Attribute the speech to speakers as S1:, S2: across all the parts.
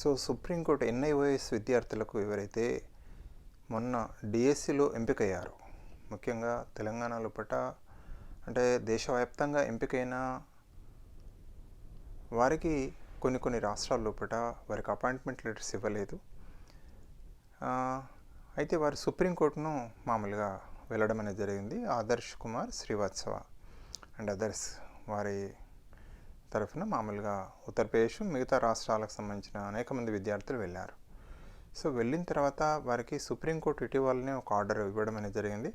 S1: So supreme court NIOS విద్యార్థులకు ఎవరైతే మొన్న డిఎస్సిలో ఎంపికయ్యారో ముఖ్యంగా తెలంగాణ లోపట అంటే దేశవ్యాప్తంగా ఎంపికైన వారికి కొన్ని కొన్ని రాష్ట్రాల పట వారికి అపాయింట్మెంట్ లెటర్స్ ఇవ్వలేదు. అయితే వారు సుప్రీంకోర్టును మామూలుగా వెళ్ళడం అనేది జరిగింది. ఆదర్శ్ కుమార్ శ్రీవాత్సవ అండ్ అదర్స్ వారి తరఫున మామూలుగా ఉత్తరప్రదేశ్ మిగతా రాష్ట్రాలకు సంబంధించిన అనేక మంది విద్యార్థులు వెళ్ళారు. సో వెళ్ళిన తర్వాత వారికి సుప్రీంకోర్టు ఇటీవలనే ఒక ఆర్డర్ ఇవ్వడం అనేది జరిగింది.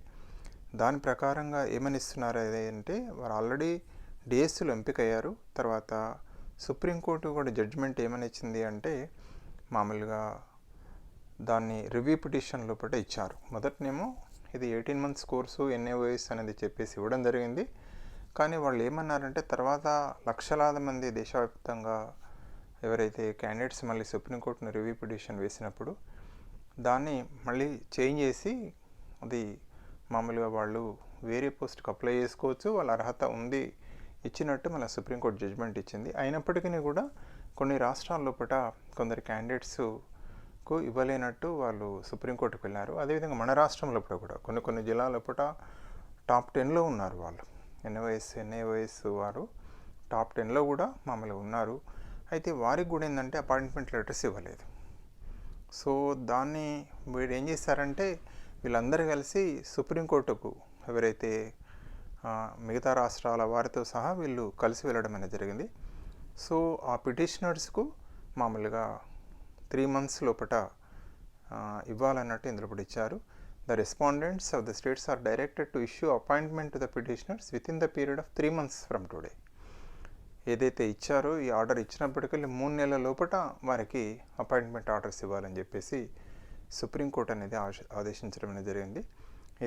S1: దాని ప్రకారంగా ఏమని ఇస్తున్నారు అంటే వారు ఆల్రెడీ డిఎస్సిలో ఎంపికయ్యారు. తర్వాత సుప్రీంకోర్టు కూడా జడ్జిమెంట్ ఏమని ఇచ్చింది అంటే మామూలుగా దాన్ని రివ్యూ పిటిషన్ లోపల ఇచ్చారు. మొదటనేమో ఇది ఎయిటీన్ మంత్స్ కోర్సు ఎన్ఏఓఎస్ అనేది చెప్పేసి ఇవ్వడం జరిగింది. కానీ వాళ్ళు ఏమన్నారంటే తర్వాత లక్షలాది మంది దేశవ్యాప్తంగా ఎవరైతే క్యాండిడేట్స్ మళ్ళీ సుప్రీంకోర్టును రివ్యూ పిటిషన్ వేసినప్పుడు దాన్ని మళ్ళీ చేంజ్ చేసి అది మామూలుగా వాళ్ళు వేరే పోస్ట్కి అప్లై చేసుకోవచ్చు వాళ్ళ అర్హత ఉంది ఇచ్చినట్టు మన సుప్రీంకోర్టు జడ్జిమెంట్ ఇచ్చింది. అయినప్పటికీ కూడా కొన్ని రాష్ట్రాల లోపల కొందరు క్యాండిడేట్స్కు ఇవ్వలేనట్టు వాళ్ళు సుప్రీంకోర్టుకు వెళ్ళారు. అదేవిధంగా మన రాష్ట్రం లోపల కూడా కొన్ని కొన్ని జిల్లాల లోపల టాప్ టెన్లో ఉన్నారు వాళ్ళు. ఎన్ఓఎస్ ఎన్ఏఓఎస్ వారు టాప్ టెన్లో కూడా మామూలుగా ఉన్నారు. అయితే వారికి కూడా ఏంటంటే అపాయింట్మెంట్ లెటర్స్ ఇవ్వలేదు. సో దాన్ని వీడు ఏం చేశారంటే వీళ్ళందరూ కలిసి సుప్రీంకోర్టుకు ఎవరైతే మిగతా రాష్ట్రాల వారితో సహా వీళ్ళు కలిసి వెళ్ళడం అనేది జరిగింది. సో ఆ పిటిషనర్స్కు మామూలుగా త్రీ మంత్స్ లోపట ఇవ్వాలన్నట్టు ఇందులో ఇప్పుడు ఇచ్చారు. The respondents of the states are directed to issue appointment to the petitioners with the the period of three months from today ఏదైతే ఇచ్చారో ఈ ఆర్డర్ ఇచ్చినప్పటికీ మూడు నెలల లోపల వారికి అపాయింట్మెంట్ ఆర్డర్స్ ఇవ్వాలని చెప్పేసి సుప్రీంకోర్టు అనేది ఆదేశించడం అనేది జరిగింది.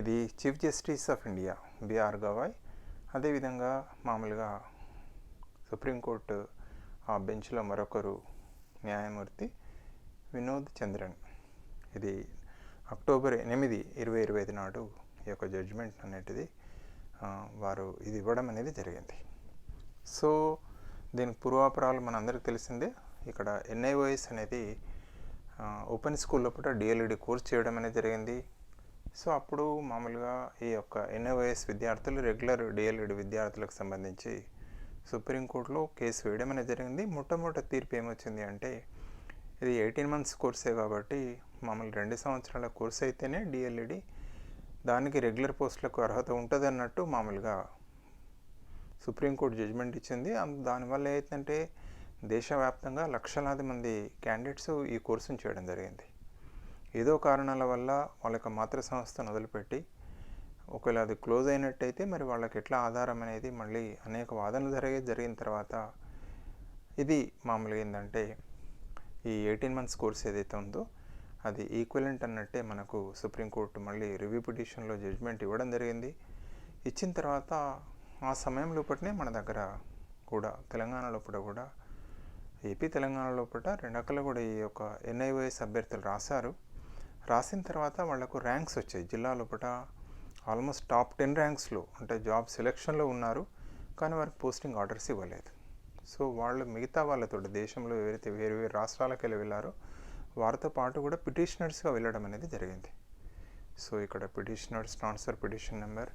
S1: ఇది chief justice of India B R Gavai అదేవిధంగా మామూలుగా సుప్రీంకోర్టు ఆ బెంచ్లో మరొకరు న్యాయమూర్తి వినోద్ చంద్రన్. ఇది అక్టోబర్ ఎనిమిది ఇరవై ఇరవై ఐదు నాడు ఈ యొక్క జడ్జిమెంట్ అనేటిది వారు ఇది ఇవ్వడం అనేది జరిగింది. సో దీనికి పూర్వాపరాలు మనందరికీ తెలిసిందే. ఇక్కడ ఎన్ఐఓఎస్ అనేది ఓపెన్ స్కూల్ లోపల డిఎల్ఈడి కోర్స్ చేయడం అనేది జరిగింది. సో అప్పుడు మామూలుగా ఈ యొక్క ఎన్ఐఓఎస్ విద్యార్థులు రెగ్యులర్ డిఎల్ఈడి విద్యార్థులకు సంబంధించి సుప్రీంకోర్టులో కేసు వేయడం అనేది జరిగింది. మొట్టమొదటి తీర్పు ఏమొచ్చింది అంటే ఇది ఎయిటీన్ మంత్స్ కోర్సే కాబట్టి మామూలు రెండు సంవత్సరాల కోర్స్ అయితేనే డిఎల్ఈడి దానికి రెగ్యులర్ పోస్టులకు అర్హత ఉంటుంది అన్నట్టు మామూలుగా సుప్రీంకోర్టు జడ్జిమెంట్ ఇచ్చింది. అం- దానివల్ల ఏంటంటే దేశవ్యాప్తంగా లక్షలాది మంది క్యాండిడేట్స్ ఈ కోర్సును చేయడం జరిగింది. ఏదో కారణాల వల్ల వాళ్ళ యొక్క మాతృ సంస్థను వదిలిపెట్టి ఒకవేళ అది క్లోజ్ అయినట్టయితే మరి వాళ్ళకి ఎట్లా ఆధారం అనేది మళ్ళీ అనేక వాదనలు జరిగే జరిగిన తర్వాత ఇది మామూలుగా ఏంటంటే ఈ ఎయిటీన్ మంత్స్ కోర్స్ ఏదైతే ఉందో అది ఈక్వలెంట్ అన్నట్టే మనకు సుప్రీంకోర్టు మళ్ళీ రివ్యూ పిటిషన్లో జడ్జ్మెంట్ ఇవ్వడం జరిగింది. ఇచ్చిన తర్వాత ఆ సమయం లోపలనే మన దగ్గర కూడా తెలంగాణ లోపల కూడా ఏపీ తెలంగాణ లోపల రెండక్కలు కూడా ఈ యొక్క ఎన్ఐఓఎస్ అభ్యర్థులు రాశారు. రాసిన తర్వాత వాళ్ళకు ర్యాంక్స్ వచ్చాయి. జిల్లా లోపల ఆల్మోస్ట్ టాప్ టెన్ ర్యాంక్స్లో అంటే జాబ్ సెలెక్షన్లో ఉన్నారు. కానీ వారికి పోస్టింగ్ ఆర్డర్స్ ఇవ్వలేదు. సో వాళ్ళు మిగతా వాళ్ళతో దేశంలో ఎవరైతే వేరు వేరు రాష్ట్రాలకు వెళ్ళి వెళ్ళారో వారితో పాటు కూడా పిటిషనర్స్గా వెళ్ళడం అనేది జరిగింది. సో ఇక్కడ పిటిషనర్స్ ట్రాన్స్ఫర్ పిటిషన్ నెంబర్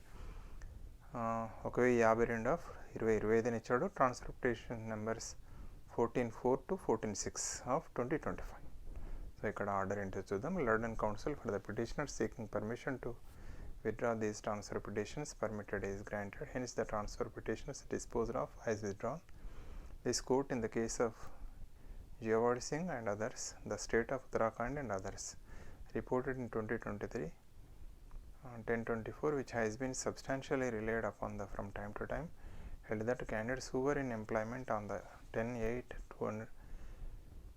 S1: ఒక వెయ్యి యాభై రెండు ఆఫ్ ఇరవై ఇరవై ఐదుని ఇచ్చాడు transfer petition numbers fourteen four to fourteen six of twenty twenty five. So ఇక్కడ ఆర్డర్ ఏంటో చూద్దాం. Learned counsel for the petitioner seeking permission to withdraw these transfer petitions permitted is granted hence the transfer petitions is of of withdrawn this court in the case of Jawad Singh and others, the state of Uttarakhand and others, reported in 2023 1024 uh, which has been substantially relied upon the from time to time held that candidates who were in employment on the 10 8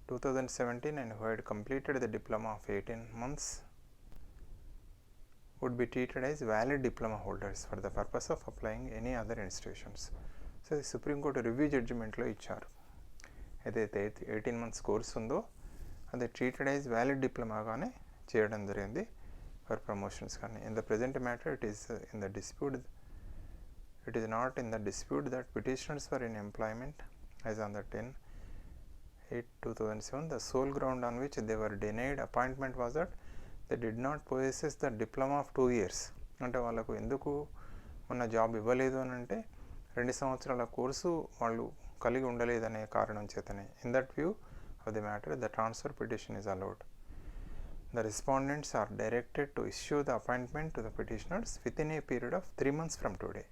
S1: 2017 and who had completed the diploma of 18 months would be treated as valid diploma holders for the purpose of applying any other institutions. So, the Supreme Court review judgment law HR ఏదైతే eighteen months course ఉందో అది treated as valid డిప్లొమాగానే చేయడం జరిగింది. For promotions కానీ in the present matter it is in the dispute it is not in the dispute that petitioners for in employment as on the ten eight two thousand seven the sole ground on which they were denied appointment was that they did not possesses the diploma of two years అంటే వాళ్ళకు ఎందుకు ఉన్న job ఇవ్వలేదు అని అంటే రెండు సంవత్సరాల course వాళ్ళు కలిగి ఉండలేదనే కారణం చేతనే. In that view of the matter the transfer petition is allowed the respondents are directed to issue the appointment to the petitioners within a period of three months from today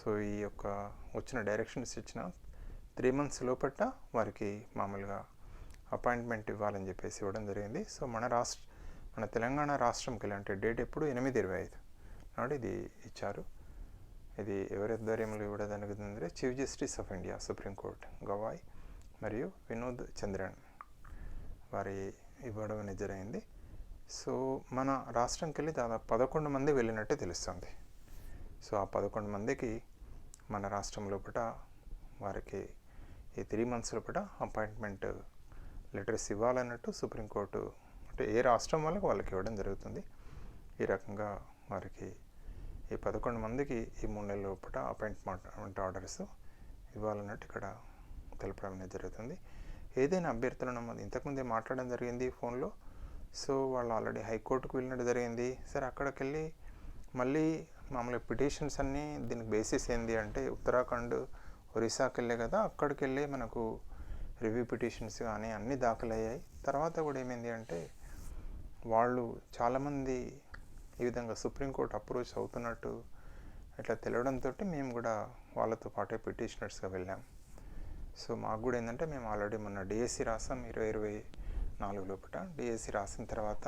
S1: so ఈ యొక్క వచ్చిన directions ఇచ్చిన three months లోపట వారికి మామూలుగా appointment ఇవ్వాలని చెప్పేసి ఇవ్వడం జరిగింది. సో మన రాష్ట్ర మన తెలంగాణ రాష్ట్రంకి ఇలాంటి డేట్ ఎప్పుడు? ఎనిమిది ఇరవై ఐదు. నాడు ఇది ఇచ్చారు. ఇది ఎవరి ఆధ్వర్యంలో ఇవ్వడం జరుగుతుంది chief justice of India Supreme Court Gavai మరియు వినోద్ చంద్రన్ వారి ఇవ్వడం అనేది జరిగింది. సో మన రాష్ట్రంకి వెళ్ళి దాదాపు పదకొండు మంది వెళ్ళినట్టే తెలుస్తుంది. సో ఆ పదకొండు మందికి మన రాష్ట్రం లోపల వారికి ఈ త్రీ మంత్స్ లోపల అపాయింట్మెంట్ లెటర్స్ ఇవ్వాలన్నట్టు సుప్రీంకోర్టు అంటే ఏ రాష్ట్రం వాళ్ళకి వాళ్ళకి ఇవ్వడం జరుగుతుంది. ఈ రకంగా వారికి ఈ పదకొండు మందికి ఈ మూడు నెలల లోపల అపాయింట్మెంట్ ఆర్డర్స్ ఇవ్వాలన్నట్టు ఇక్కడ తెలపడం అనేది జరుగుతుంది. ఏదైనా అభ్యర్థులను నమోదు ఇంతకుముందే మాట్లాడడం జరిగింది ఫోన్లో సో వాళ్ళు ఆల్రెడీ హైకోర్టుకు వెళ్ళినట్టు జరిగింది. సరే అక్కడికి వెళ్ళి మళ్ళీ మామూలుగా పిటిషన్స్ అన్నీ దీనికి బేసిస్ ఏంది అంటే ఉత్తరాఖండ్ ఒరిస్సాకి వెళ్ళే కదా అక్కడికి వెళ్ళి మనకు రివ్యూ పిటిషన్స్ కానీ అన్నీ దాఖలయ్యాయి. తర్వాత కూడా ఏమైంది అంటే వాళ్ళు చాలామంది ఈ విధంగా సుప్రీంకోర్టు అప్రోచ్ అవుతున్నట్టు ఇట్లా తెలియడంతో మేము కూడా వాళ్ళతో పాటే పిటిషనర్స్గా వెళ్ళాం. సో మాకు కూడా ఏంటంటే మేము ఆల్రెడీ మొన్న డిఎస్సి రాసాం ఇరవై ఇరవై నాలుగు లోపల డిఎస్సి రాసిన తర్వాత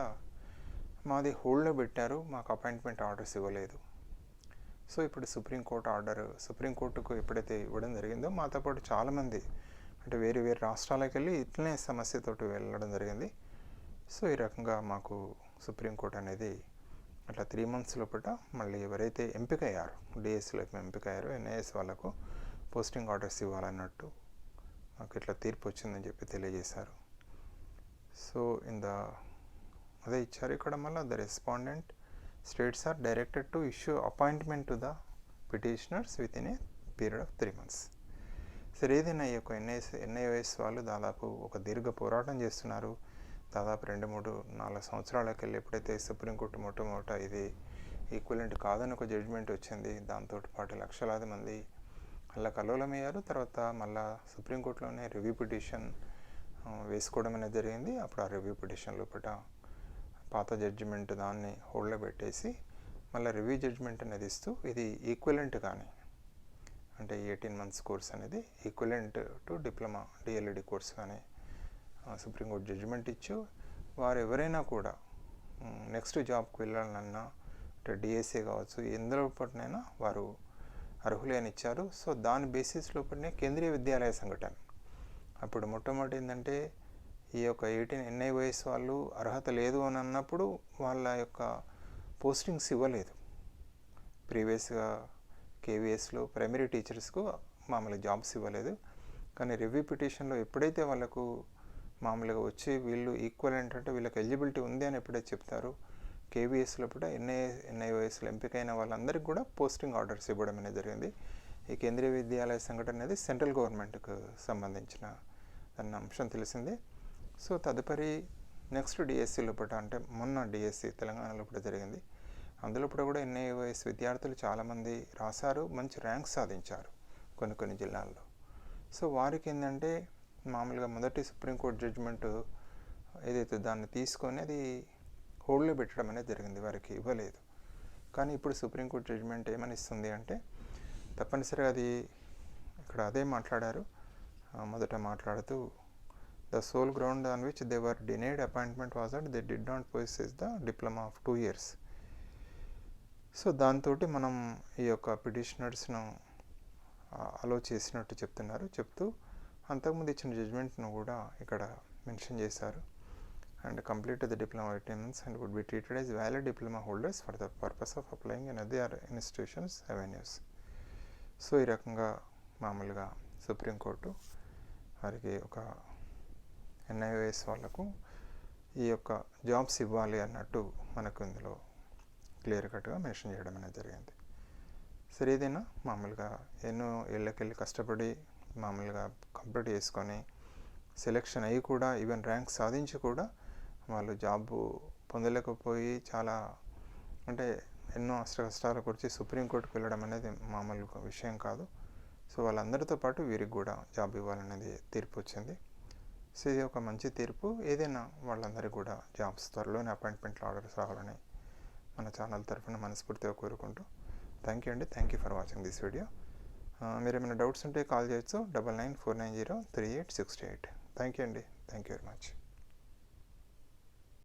S1: మాది హోల్డ్లో పెట్టారు మాకు అపాయింట్మెంట్ ఆర్డర్స్ ఇవ్వలేదు. సో ఇప్పుడు సుప్రీంకోర్టు ఆర్డర్ సుప్రీంకోర్టుకు ఎప్పుడైతే ఇవ్వడం జరిగిందో మాతో పాటు చాలామంది అంటే వేరే వేరే రాష్ట్రాలకు వెళ్ళి ఇట్లనే సమస్యతోటి వెళ్ళడం జరిగింది. సో ఈ రకంగా మాకు సుప్రీంకోర్టు అనేది అట్లా త్రీ మంత్స్ లోపల మళ్ళీ ఎవరైతే ఎంపిక అయ్యారో డిఎస్సిలోకి ఎంపిక అయ్యారో ఎన్ఐఎస్ వాళ్ళకు పోస్టింగ్ ఆర్డర్స్ ఇవ్వాలన్నట్టు మాకు ఇట్లా తీర్పు వచ్చిందని చెప్పి తెలియజేశారు. సో ఇన్ ద అదే ఇచ్చారు. ఇక్కడ మళ్ళీ the respondent states are directed to issue appointment to the petitioners within a period of three months. సరే ఏదైనా ఈ యొక్క ఎన్ఐఎస్ ఎన్ఐఓఎస్ వాళ్ళు దాదాపు ఒక దీర్ఘ పోరాటం చేస్తున్నారు. దాదాపు రెండు మూడు నాలుగు సంవత్సరాలకు వెళ్ళి ఎప్పుడైతే సుప్రీంకోర్టు మొట్టమొదట ఇది ఈక్వలెంట్ కాదని ఒక జడ్జిమెంట్ వచ్చింది దాంతో పాటు లక్షలాది మంది అలా కలోలమయ్యారు తర్వాత మళ్ళా సుప్రీంకోర్టులోనే రివ్యూ పిటిషన్ వేసుకోవడం అనేది జరిగింది. అప్పుడు ఆ రివ్యూ పిటిషన్ లోపల పాత జడ్జిమెంట్ దాన్ని హోల్డ్లో పెట్టేసి మళ్ళీ రివ్యూ జడ్జిమెంట్ అనేది ఇస్తూ ఇది ఈక్వలెంట్ కానీ అంటే ఎయిటీన్ మంత్స్ కోర్స్ అనేది equivalent to diploma DLED course కానీ సుప్రీంకోర్టు జడ్జిమెంట్ ఇచ్చు. వారు ఎవరైనా కూడా నెక్స్ట్ జాబ్కి వెళ్ళాలన్నా అంటే డిఎస్ఏ కావచ్చు ఎందులో పట్టినైనా వారు అర్హులే అని ఇచ్చారు సో దాని బేసిస్ లోపలనే కేంద్రీయ విద్యాలయ సంఘటన. అప్పుడు మొట్టమొదటి ఏంటంటే ఈ యొక్క ఎయిటీన్ ఎన్ఐ వయసు వాళ్ళు అర్హత లేదు అని అన్నప్పుడు వాళ్ళ యొక్క పోస్టింగ్స్ ఇవ్వలేదు. ప్రీవియస్గా కేవీఎస్లో ప్రైమరీ టీచర్స్కు మామూలుగా జాబ్స్ ఇవ్వలేదు. కానీ రివ్యూ పిటిషన్లో ఎప్పుడైతే వాళ్ళకు మామూలుగా వచ్చి వీళ్ళు ఈక్వల్ ఏంటంటే వీళ్ళకి ఎలిజిబిలిటీ ఉంది అని ఎప్పుడైతే చెప్తారు కేవీఎస్లో కూడా ఎన్ఐ ఎన్ఐఓఎస్లో ఎంపికైన వాళ్ళందరికీ కూడా పోస్టింగ్ ఆర్డర్స్ ఇవ్వడం అనేది జరిగింది. ఈ కేంద్రీయ విద్యాలయ సంఘటన అనేది సెంట్రల్ గవర్నమెంట్కు సంబంధించిన అన్న అంశం తెలిసిందే. సో తదుపరి నెక్స్ట్ డిఎస్సి లోపల అంటే మొన్న డిఎస్సి తెలంగాణలో కూడా జరిగింది. అందులో కూడా ఎన్ఐఓఎస్ విద్యార్థులు చాలామంది రాశారు మంచి ర్యాంక్ సాధించారు కొన్ని కొన్ని జిల్లాల్లో. సో వారికి ఏంటంటే మామూలుగా మొదటి సుప్రీంకోర్టు జడ్జిమెంట్ ఏదైతే దాన్ని తీసుకొని అది హోల్డ్లో పెట్టడం అనేది జరిగింది వారికి ఇవ్వలేదు. కానీ ఇప్పుడు సుప్రీంకోర్టు జడ్జిమెంట్ ఏమని ఇస్తుంది అంటే తప్పనిసరిగా అది ఇక్కడ అదే మాట్లాడారు. మొదట మాట్లాడుతూ the sole ground on which they were denied appointment was that they did not possess the diploma of two years so దాంతో మనం ఈ యొక్క పిటిషనర్స్ను అలో చేసినట్టు చెప్తున్నారు. చెప్తూ అంతకుముందు ఇచ్చిన జడ్జ్మెంట్ను కూడా ఇక్కడ మెన్షన్ చేశారు. And complete the diploma attendance and would be treated as valid diploma holders for the purpose of applying in or institutions avenues. So ఈ రకంగా మామూలుగా సుప్రీంకోర్టు వారికి ఒక ఎన్ఐఓఎస్ వాళ్ళకు ఈ యొక్క జాబ్స్ ఇవ్వాలి అన్నట్టు మనకు ఇందులో క్లియర్ కట్గా మెన్షన్ చేయడం అనేది జరిగింది. సరే ఏదైనా మామూలుగా ఎన్నో ఏళ్ళకెళ్ళి కష్టపడి మామూలుగా కంప్లీట్ చేసుకొని సెలెక్షన్ అయ్యి కూడా ఈవెన్ ర్యాంక్ సాధించి కూడా వాళ్ళు జాబ్ పొందలేకపోయి చాలా అంటే ఎన్నో అష్ట కష్టాలు కూర్చి సుప్రీంకోర్టుకు వెళ్ళడం అనేది మామూలు విషయం కాదు. సో వాళ్ళందరితో పాటు వీరికి కూడా జాబ్ ఇవ్వాలనేది తీర్పు వచ్చింది. సో ఇది ఒక మంచి తీర్పు. ఏదైనా వాళ్ళందరికీ కూడా జాబ్స్ త్వరలోనే అపాయింట్మెంట్లు ఆర్డర్స్ రావాలని మన ఛానల్ తరఫున మనస్ఫూర్తిగా కోరుకుంటూ థ్యాంక్ యూ అండి. Thank you for watching this video. మీరు ఏమైనా డౌట్స్ ఉంటే కాల్ చేయొచ్చు. Double nine four nine zero three eight six eight. Thank you అండి. Thank you very much.